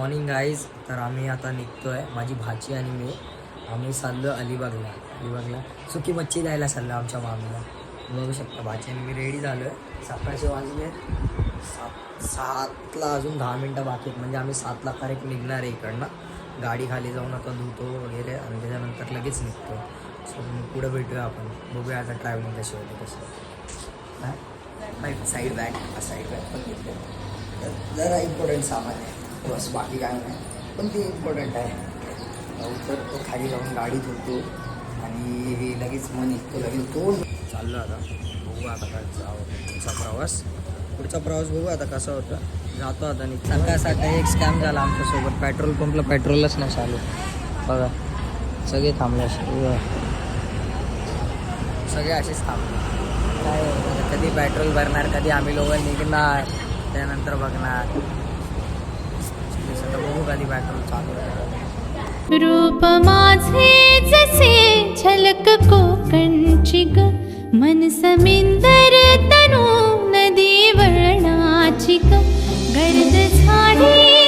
Morning guys तर आम्ही आता निघतो आहे माझी भाची आणि मी. आम्ही चाललो अलिबागला. अलिबागला सुकी मच्छी द्यायला चाललो आमच्या मामीला. बघू शकता भाची आणि मी रेडी झालो आहे सकाळचे वाजले. सात सातला अजून दहा मिनटं बाकी आहेत. म्हणजे आम्ही सातला करेक्ट निघणार आहे इकडनं. गाडी खाली जाऊन आता धुतो वगैरे आणि त्याच्यानंतर लगेच निघतो. सो पुढं पुढे भेटूया आपण. बघूया आता ट्रॅव्हलिंग कशी होते कसं काय नाही साईड बॅग साईड बॅग पण घेतलं. जरा इम्पॉर्टंट सामान आहे. बस बाकी काय नाही. पण ते इम्पॉर्टंट आहे. तर तो खाली जाऊन गाडी धुतो आणि हे लगेच मन निघतो लगेच तो चाललं आता. बघू आता काय जावं. पुढचा प्रवास. पुढचा प्रवास बघू आता कसा होता. जातो आता आणि सकाळ सकाळी एक स्कॅम झाला आमच्यासोबत. पेट्रोल पंपला पेट्रोलच नाही चालू. बघा. सगळे थांबले असे. सगळे असेच थांबले. काय कधी पेट्रोल भरणार कधी आम्ही लोक निघणार त्यानंतर बघणार. आता बघू कधी पेट्रोल चालू आहे रूप माझे जसे झलक कोकणची ग मन समिंदर तनु नदी वळणाची ग गर्द झाडीतली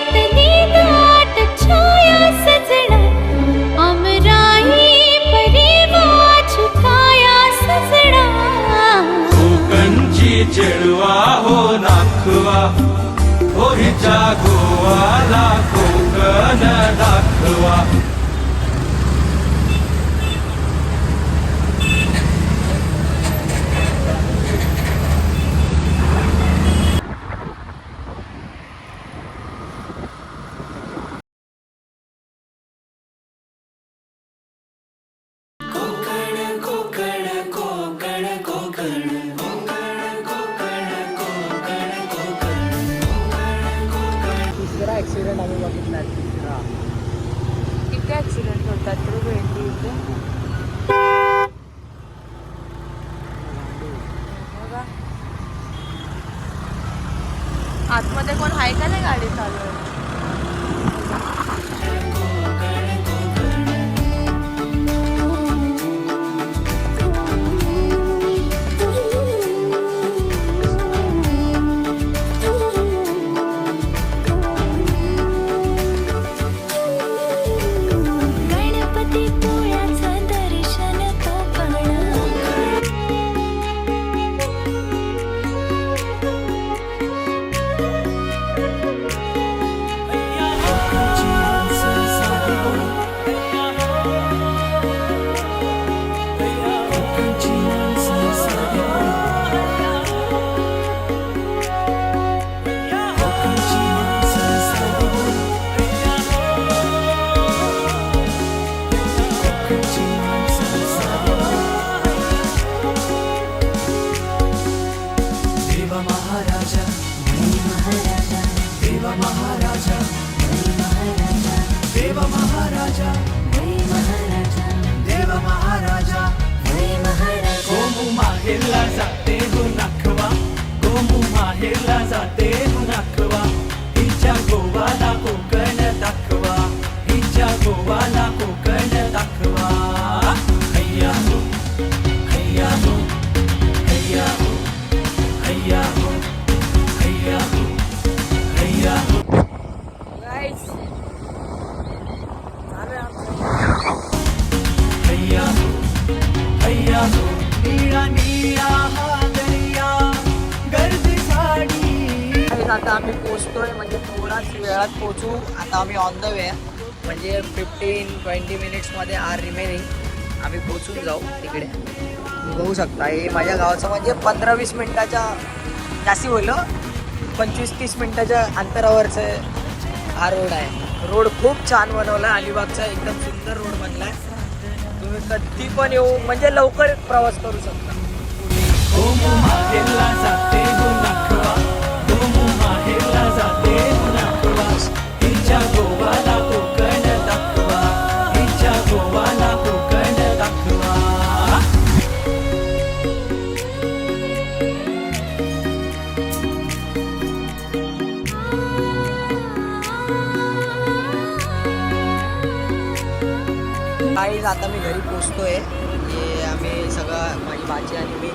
महाराजा देवा महाराजा देवा महाराजा देवा महाराजा गोमू माहेरला जाते हो नाखवा गोमू माहेरला जाते हो आता आम्ही पोचतोय म्हणजे थोडाच वेळात पोचू आता आम्ही ऑन द वे म्हणजे फिफ्टीन ट्वेंटी मिनिट्समध्ये आर रिमेनिंग आम्ही पोचून जाऊ तिकडे. बघू शकता. हे माझ्या गावाचं म्हणजे पंधरा वीस मिनिटाच्या जास्ती होईल पंचवीस तीस मिनिटाच्या अंतरावरचं हा रोड आहे. रोड खूप छान बनवला आहे. अलिबागचा एकदम सुंदर रोड बनला आहे. तुम्ही कधी पण येऊ म्हणजे लवकर प्रवास करू शकता. जाते हो नाखवा गोवाला कोकण दाखवा हिच्या गोवाला कोकण दाखवा काहीच आता मी घरी पोचतोय. हे आम्ही सगळं माझी भाजी आणि मी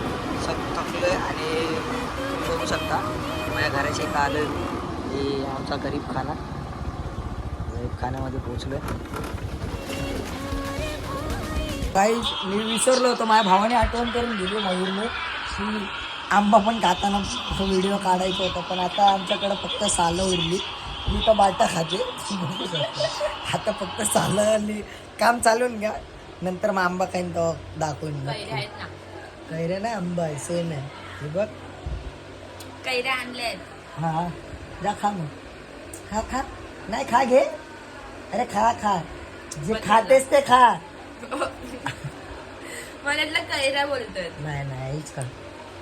सग थकलोय आणि तुम्ही बघू शकता. माझ्या घराच्या इथं आलं आमचा गरीब खाना. खाण्यामध्ये पोहोचलोय. काही मी विसरलो होतो माझ्या भावाने आठवण करून दिली मयूरने. की आंबा पण खाताना व्हिडिओ काढायचा होता पण आता आमच्याकडे फक्त सालं उरली. मी तर बाटा खाते. आता फक्त सालं आली काम चालून घ्या. नंतर मग आंबा खाईन तो दाखवून. कैऱ्या नाही आंबा आहे सेम आहे. हे बघ. कैऱ्या आणल्यात. हा हा. जा खा मग. खा खा। नाही खा घे अरे खा खा। जे खातेस ते खा। मला नाही नाही हेच का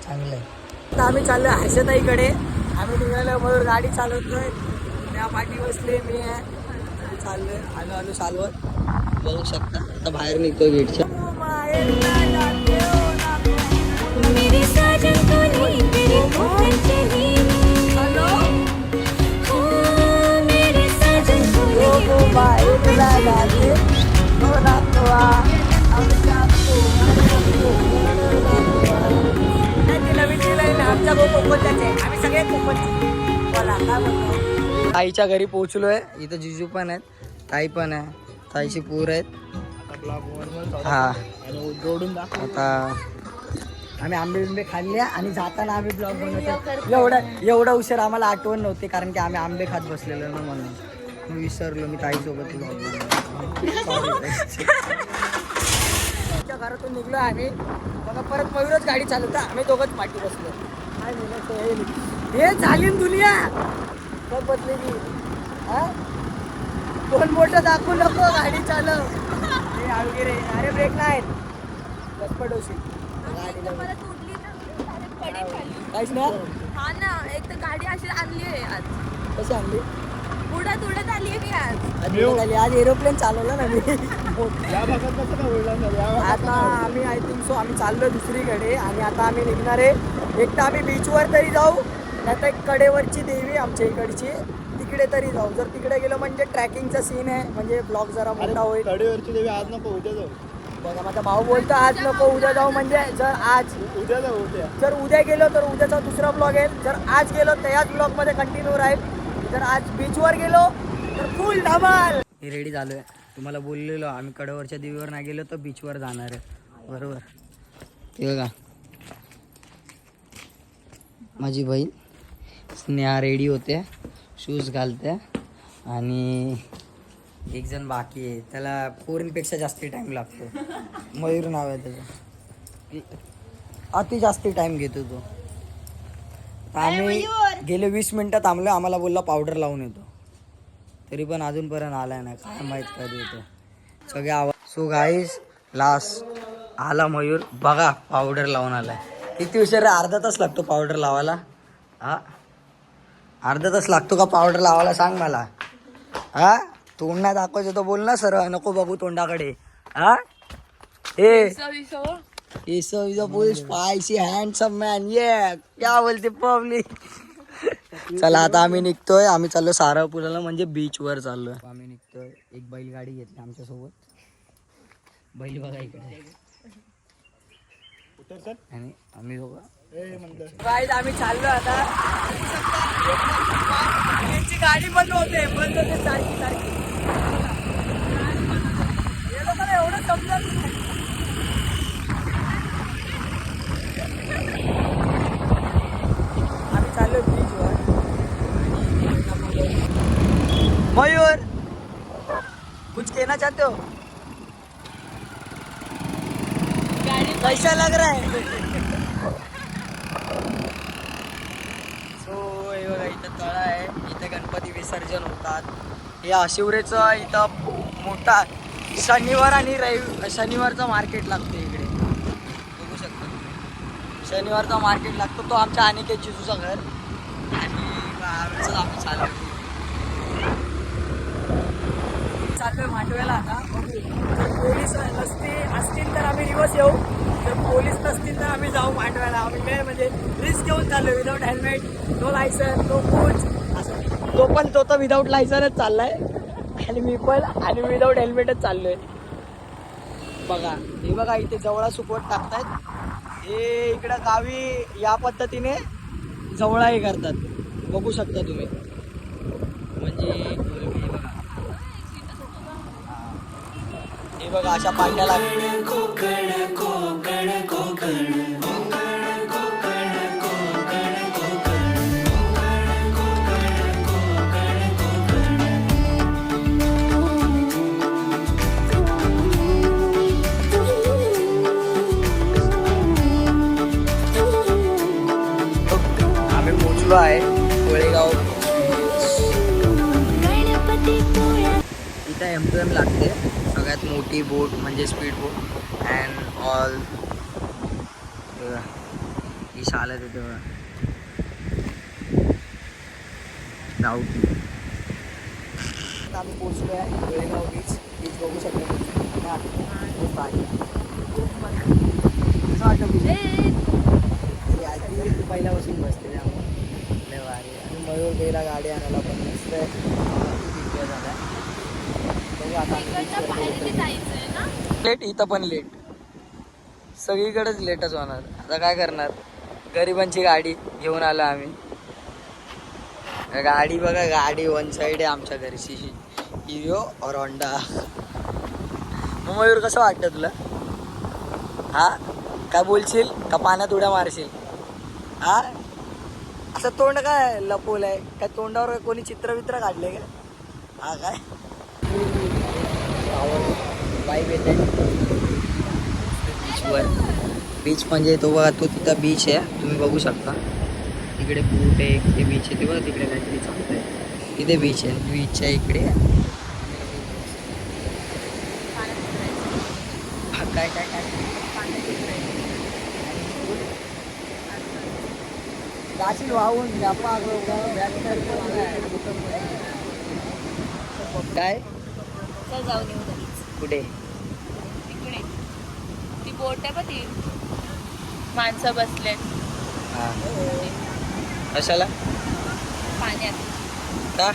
चांगलं आहे आता आम्ही चाललो हर्षताईकडे आम्ही निघालो मयूर गाडी चालवतोय त्या पाठी बसले मी चाललोय. आलो आलो चालवत. बघू शकता. आता बाहेर निघतोय गेटच्या. आम्ही सगळे बोला काय बोलतो? ताईच्या घरी पोहोचलोय. इथं जिजू पण आहेत. ताई पण आहे. ताईची पूर आहेत. हा. जोडून आता आम्ही आंबे बिंबे खाल्ले आणि जाताना आम्ही ब्लॉग बनवतो एवढं एवढा उशीर आम्हाला आठवण नव्हती कारण की आम्ही आंबे खात बसलेलो ना म्हणून. मी विसरलो मी ताईसोबत ब्लॉग घरातून निघलो आम्ही. मग परत मयूरच गाडी चालवता. आम्ही दोघंच पाठी बसलो. काय हे. हे झाली दुनिया. हा? दोन मोठं दाखवू नको गाडी चालव. हे अवघे रे अरे ब्रेक नाही लावून. काहीच ना? हा ना एक तर गाडी अशी आणली आहे आज. कशी आणली? उडत उडत आली आहे मी आज. उडत आली. आज एरोप्लेन चालवलं ना मी. आता आम्ही आय थिंक सो आम्ही चाललो दुसरीकडे आणि आता आम्ही निघणार आहे एक तर आम्ही बीचवर तरी जाऊ नाही तर कडेवरची देवी आमच्या इकडची तिकडे तरी जाऊ. जर तिकडे गेलो म्हणजे ट्रॅकिंगचा सीन आहे म्हणजे ब्लॉग जरा मोठा होईल. कडेवरची देवी आज नको उद्या जाऊ. बघा माझा भाऊ बोलतो आज नको उद्या जाऊ. म्हणजे जर आज उद्या जाऊ उद्या. जर उद्या गेलो तर उद्याचा दुसरा ब्लॉग आहे. जर आज गेलो तर याच ब्लॉगमध्ये कंटिन्यू राहील. जर आज बीचवर गेलो तर फुल धमाल. मी रेडी झालोय. तुम्हाला बोललेलो आम्ही कडेवरच्या देवीवर नाही गेलो तर बीचवर जाणार आहे. बरोबर. ते बघा. माझी बहीण. स्नेहा रेडी होते शूज घालते आणि एक जण बाकी आहे. त्याला पोरींपेक्षा जास्ती टाइम लागतो. मयूर नाव आहे त्याचं. अति जास्ती टाइम घेतो तो. आम्ही गेले वीस मिनिटं थांबलो आम्हाला बोलला पावडर लावून येतो. तरी पण अजूनपर्यंत आलाय ना काय माहीत कधी येतो. सगळे आवाज सो गाईज लास्ट आला मयूर. बघा पावडर लावून आलाय. किती उशीर अर्धा तास लागतो पावडर लावायला. हा? अर्धा तास लागतो का पावडर लावायला सांग मला. हा? तोंड नाही दाखवायचं तो बोल ना सर नको बघू तोंडाकडे. हा? ए. Eso is full spicy spicy handsome man. क्या बोलते पब्लिक चला आता आम्ही निघतोय. आम्ही चाललो सारवपुराला म्हणजे बीच वर चाललोय. आम्ही निघतोय. एक बैलगाडी घेतली आमच्यासोबत बैल बघा इकडे. आणि आम्ही दोघं गाईज आम्ही चाललो आता. त्यांची गाडी बंद होते. बंद होते. सारखी सारखी. हे लोकांना एवढं समजत नाही. आम्ही चाललो बीचवर मयूर. कुछ कहना चाहते हो? पैसा लग रहा है। सो हे बघा इथं आहे. इथे गणपती विसर्जन होतात. या आशिवरेचं इथं मोठा शनिवार आणि रवि शनिवारचं मार्केट लागतं इकडे. बघू शकता शनिवारचा मार्केट लागतो तो आमच्या अनिकेत जिजूचा घर. आणि आमचं आम्ही चाललो चाललोय मांडव्याला आता. पोलीस नसते असतील तर आम्ही दिवस येऊ. जर पोलीस नसतील तर आम्ही जाऊ मांडव्याला आम्ही वेळ म्हणजे रिस्क घेऊन चाललोय without helmet no license no coach असं. तो पण तो तर विदाऊट लायसनच चाललाय. आणि मी पण आणि विदाऊट हेल्मेटच चाललोय. बघा हे बघा इथे जवळा सुकवट टाकतायत. हे इकडं गावी या पद्धतीने जवळाही करतात. बघू शकता तुम्ही. म्हणजे हे बघा हे बघा अशा पाट्या आम्ही पोचलो आहे कोळेगाव. इथं एम टू एम लागते. सगळ्यात मोठी बोट म्हणजे स्पीड बोट अँड ऑल ही शाल आहे बघा. डाऊट आम्ही पोचलो आहे. बेळगाव बीच बीच बघू शकतो वाटतं पहिल्यापासून बसते त्यामुळे आणि मयूर बेला गाडी आणायला पण मस्त आहे. खूप झाला बघू आता आम्ही beach वर पोहोचलो. लेट इथं पण लेट सगळीकडेच लेटच होणार. आता काय करणार? गरिबांची गाडी घेऊन आलो आम्ही. गाडी बघा गाडी वन साईड आहे आमच्या घरची. हिरो और होंडा मयूर कसं वाटतं तुला? हा? काय बोलशील? का पाण्यात उड्या मारशील? हा? असं तोंड काय लपवलंय? काय तोंडावर कोणी चित्र वित्र काढले का? हा काय? वाईब येते. बीचवर बीच म्हणजे तो बघा तो तिथं बीच आहे. तुम्ही बघू शकता. तिकडे बोट आहे इकडे बीच आहे. ते बघा तिकडे काहीतरी आहे तिथे बीच आहे. बीचच्या इकडे. काय काय काय? जाशील वाहून गप्पा काय? चल जाऊन येऊ लगेच. कुठे? तिकडे ती बोट आहे बघ ती. माणसं बसले. हा. कशाला? पाण्यात. का?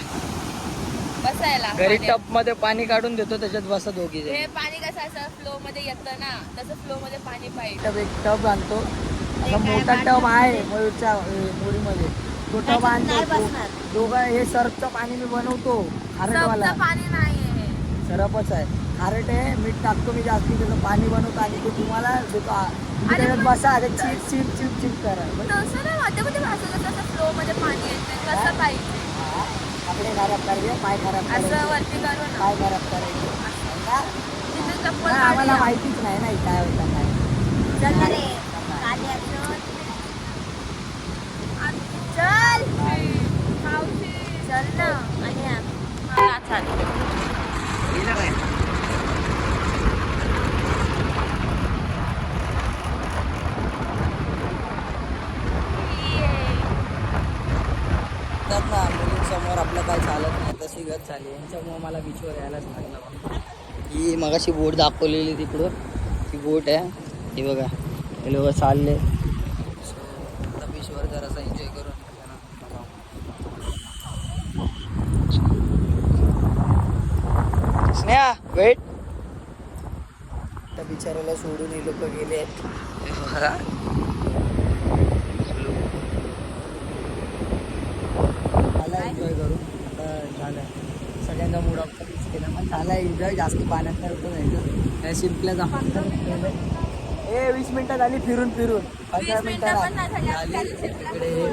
बसायला घरी पाण्यात. टपमध्ये पाणी काढून देतो त्याच्यात बसा दोघी हे पाणी कसं असं फ्लो मध्ये येतं ना तसं फ्लो मध्ये पाणी पाहिजे. टब एक टब आणतो. काय मोठा बाटली टब आहे? मध्ये? मयूरच्या मुलीमध्ये तो टब आणतो नाही तो- बसणार. दोघं हे सरपचं पाणी मी बनवतो खारटवाला. सबचं पाणी नाहीये सरपच आहे. खारट आहे मीठ टाकतो मी जास्ती त्याचं पाणी बनवतो आणि तो तुम्हाला अरे त्याच्यात पण- बसा ते चिप चिप चिप चिप करा. बस. तसं नाही मध्ये फ्लो पाणी येतं कसं पाहिजे. हा, कपडे खराब करायचे पाय खराब असं करायचे वरती पाय खराब करायचे का? तिथे चप्पल नाही, आम्हाला. माहितीच नाही ना काय होतं काय चल रे चल. मावशी. चल ना. आणि आ- मला चाल गेलं काय त्यात ना मुलींसमोर आपलं काय चालत नाही तशी गत झाली यांच्यामुळे मला बीचवर यायलाच लागलं. ही मगाशी बोट दाखवलेली तिकडं. ती बोट आहे. ही बघा. हे लोक चालले. आता बीचवर जरासा एन्जॉय करून स्नेहा वेट त्या बिचाराला सोडून हे लोक गेले आहेत. बघा. झाला एन्जॉय करून आता झालं सगळ्यांचा मूड ऑफ कधीच केला. पण झाला एन्जॉय जास्त पाण्यात करतो नाही सिम्पलच आपण ए वीस मिनिटं झाली फिरून फिरून. पंधरा मिनिटं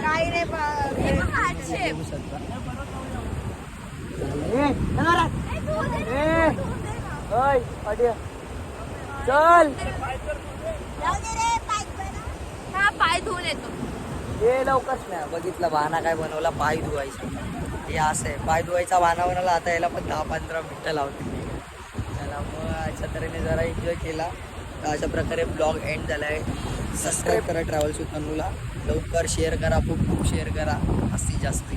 नाही झाली, बघ हात शकता ए, चला हा पाय धुवून येतो. हे लवकरच नाही. बघितलं बहाना काय बनवला पाय धुवायचा. हे असं आहे. पाय धुवायचा बहाना बनवला आता याला पण दहा पंधरा मिनटं लावते त्याला मग अशा तऱ्हेने जरा एन्जॉय केला. तर अशा प्रकारे ब्लॉग एंड झाला आहे सबस्क्राईब करा ट्रॅव्हल्स विथ तनूला लवकर शेअर करा खूप खूप शेअर करा. जास्तीत जास्ती.